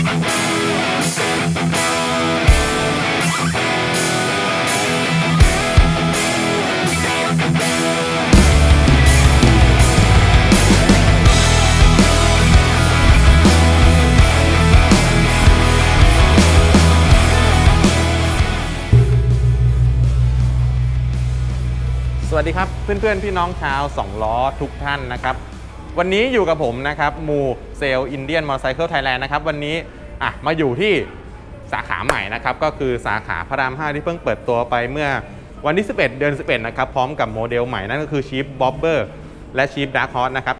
สวัสดีครับ เพื่อนๆ พี่น้องชาวสองล้อทุกท่านนะครับ วันนี้อยู่กับผมนะครับมูเซลอินเดียนมอเตอร์ไซค์ไทยแลนด์นะครับวันนี้อะมาอยู่ที่สาขาใหม่นะครับก็คือสาขาพระราม 5 ที่เพิ่งเปิดตัวไปเมื่อวันที่ 11 เดือน 11 นะครับ พร้อมกับโมเดลใหม่นั่นก็คือชีฟบ๊อบเบอร์และชีฟดาร์คฮอสนะครับ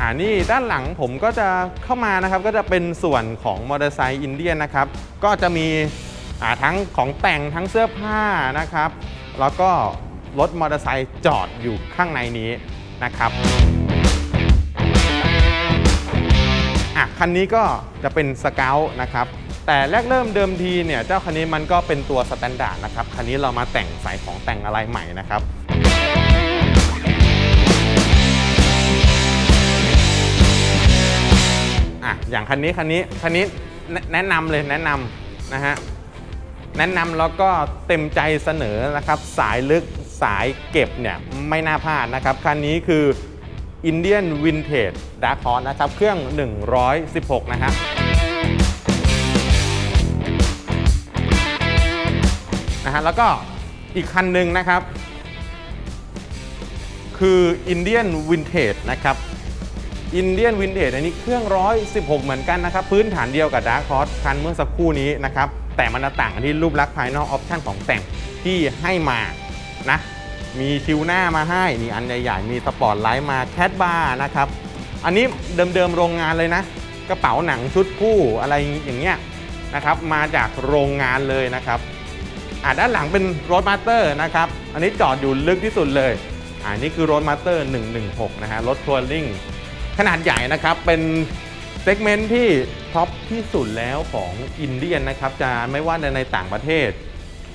อ่านี่ด้านหลังผมก็จะเข้ามานะครับก็จะเป็นส่วนของมอเตอร์ไซค์อินเดียนนะครับ ก็จะมี ทั้งของแต่งทั้งเสื้อผ้านะครับ แล้วก็รถมอเตอร์ไซค์จอดอยู่ข้างในนี้นะครับอะคันนี้ก็จะเป็นสเกลนะครับ แต่แรกเริ่มเดิมทีเนี่ยเจ้าคันนี้มันก็เป็นตัวสแตนดาร์ดนะครับ คันนี้เรามาแต่งใส่ของแต่งอะไรใหม่นะครับอะอย่างคันนี้คันนี้คันนี้แนะแนะนำเลยแนะนำนะฮะ แนะนำแล้วก็เต็มใจเสนอนะครับ สายลึกสายเก็บเนี่ยไม่น่าพลาดนะครับ คันนี้คือ Indian Vintage Dark Horse นะครับ เครื่อง 116 นะฮะนะฮะแล้วก็อีกคันหนึ่งนะครับ คือ Indian Vintage นะครับอินเดียนวินเทจอันนี้เครื่อง 116 เหมือนกันนะครับ พื้นฐานเดียวกับ Dark Horse คันเมื่อสักครู่นี้นะครับ แต่มันจะต่างกันที่รูปลักษณ์ภายนอกออปชันของแต่งที่ให้มานะมีชิวหน้ามาให้ มีอันใหญ่ๆ มีสปอร์ตไลท์มาแคดบาร์นะครับ อันนี้เดิมๆโรงงานเลยนะ กระเป๋าหนังชุดคู่อะไรอย่างเงี้ยนะครับ มาจากโรงงานเลยนะครับอ่าด้านหลังเป็นรถมาสเตอร์นะครับ อันนี้จอดอยู่ลึกที่สุดเลยอ่านี่คือรถมาสเตอร์ 116 นะฮะ รถทัวริงขนาดใหญ่นะครับ เป็น เซกเมนต์ที่ท็อปที่สุดแล้วของอินเดียนนะครับจะไม่ว่าในต่างประเทศ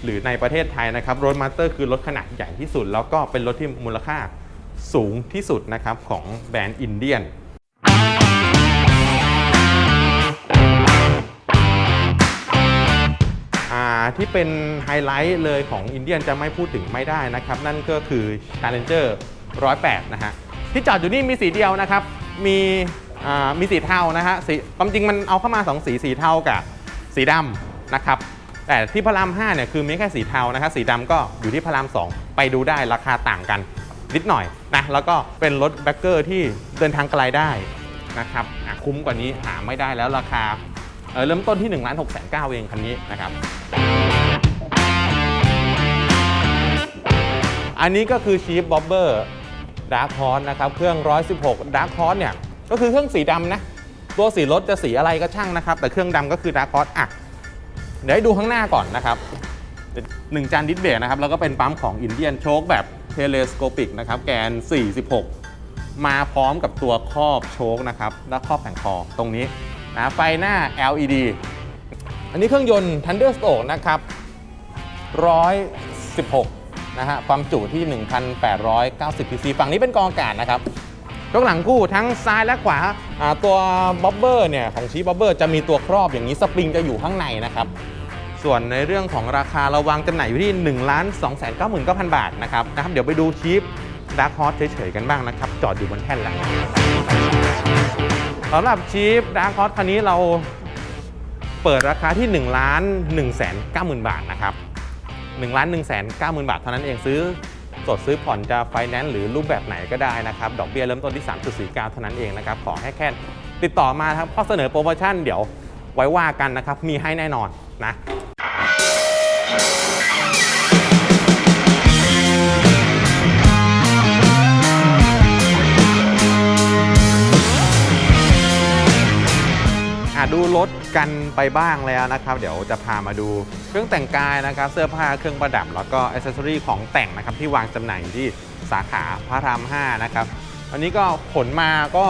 หรือในประเทศไทยนะครับรถมาสเตอร์คือรถขนาดใหญ่ที่สุด แล้วก็เป็นรถที่มูลค่าสูงที่สุดนะครับของแบรนด์อินเดียนอ่าที่เป็นไฮไลท์เลยของอินเดียนจะไม่พูดถึงไม่ได้นะครับ นั่นก็คือ Challenger 108 นะฮะที่จอดอยู่นี่มีสีเดียวนะครับ มี มีสีเทานะฮะสีความจริงมันเอาเข้ามา 2 สีสีเทากับสีดำนะครับแต่ที่พระราม5เนี่ยคือมีแค่สีเทานะครับสีดำก็อยู่ที่พระราม 2 ไปดูได้ราคาต่างกันนิดหน่อยนะแล้วก็เป็นรถแบ็คเกอร์ที่เดินทางไกลได้นะครับคุ้มกว่านี้หาไม่ได้แล้วราคาเเริ่มต้นที่1ล้าน6แสนเองคันนี้นะครับอันนี้ก็คือชีฟบ๊อบเบอร์ดาร์คฮอสนะครับเครื่อง 116ดาร์คฮอสเนี่ย ก็คือเครื่องสีดำนะ ตัวสีรถจะสีอะไรก็ช่างนะครับ แต่เครื่องดำก็คือดาร์คอสอะ เดี๋ยวให้ดูข้างหน้าก่อนนะครับหนึ่งจานดิสเบรกนะครับ แล้วก็เป็นปั๊มของอินเดียนโชคแบบเทเลสโคปิกนะครับ แกน 46 มาพร้อมกับตัวครอบโชคนะครับ และครอบแต่งคอตรงนี้นะไฟหน้า LED อันนี้เครื่องยนต์ Thunderstroke นะครับ 116 นะฮะ ความจุที่ 1,890 cc ฝั่งนี้เป็นกองอากาศนะครับ ยกหลังคู่ทั้งซ้ายและขวาอ่าตัวบ๊อบเบอร์เนี่ยของชีบ๊อบเบอร์จะมีตัวครอบอย่างนี้สปริงจะอยู่ข้างในนะครับส่วนในเรื่องของราคาเราวางจำหน่ายอยู่ที่1 2 9 9 9 0 0 บาทนะครับนะครับ เดี๋ยวไปดูชีฟดาร์คฮอสเฉยๆกันบ้างนะครับ จอดอยู่บนแท่นแล้วสำหรับชีฟดาร์คฮอสคันนี้เราเปิดราคาที่1ล้าน1 9 0 0 0 0 บาทนะครับ1ล้าน1 9 0 0 0 บาทเท่านั้นเองซื้อ สดซื้อผ่อนจะไฟแนนซ์หรือรูปแบบไหนก็ได้นะครับ ดอกเบี้ยเริ่มต้นที่ 3.49 เท่านั้นเองนะครับ ขอให้แค่ติดต่อมาครับข้อเสนอโปรโมชั่นเดี๋ยวไว้ว่ากันนะครับ มีให้แน่นอนนะอะดูรถกันไปบ้างแล้วนะครับ เดี๋ยวจะพามาดู เครื่องแต่งกายนะครับ เสื้อผ้าเครื่องประดับ แล้วก็อ c เซอรี่ของแต่งนะครับที่วางจำหน่ายอยู่ที่สาขาพระราม 5 นะครับอันนี้ก็ขนมาก็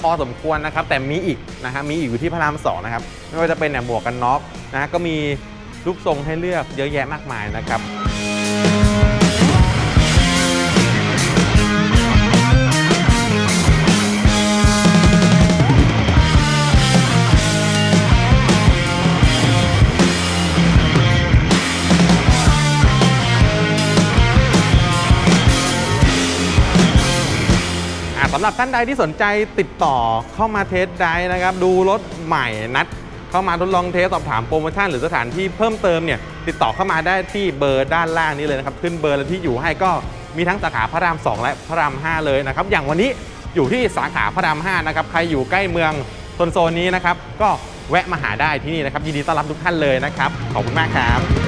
พอสมควรนะครับ แต่มีอีกนะฮะมีอีกอยู่ที่พระราม 2 นะครับ ไม่ว่าจะเป็นเนี่ยหมวกกันน็อกนะฮะก็มีรูปทรงให้เลือกเยอะแยะมากมายนะครับ หรับท่านใดที่สนใจติดต่อเข้ามาเทสได้นะครับ ดูรถใหม่นัด เข้ามาทดลองเทสสอบถามโปรโมชั่นหรือสถานที่เพิ่มเติมเนี่ยติดต่อเข้ามาได้ที่เบอร์ด้านล่างนี้เลยนะครับขึ้นเบอร์และที่อยู่ให้ก็มีทั้งสาขาพระราม 2 และพระราม 5 เลยนะครับ อย่างวันนี้อยู่ที่สาขาพระราม 5 นะครับ ใครอยู่ใกล้เมืองโซนนี้นะครับ ก็แวะมาหาได้ที่นี่นะครับ ยินดีต้อนรับทุกท่านเลยนะครับ ขอบคุณมากครับ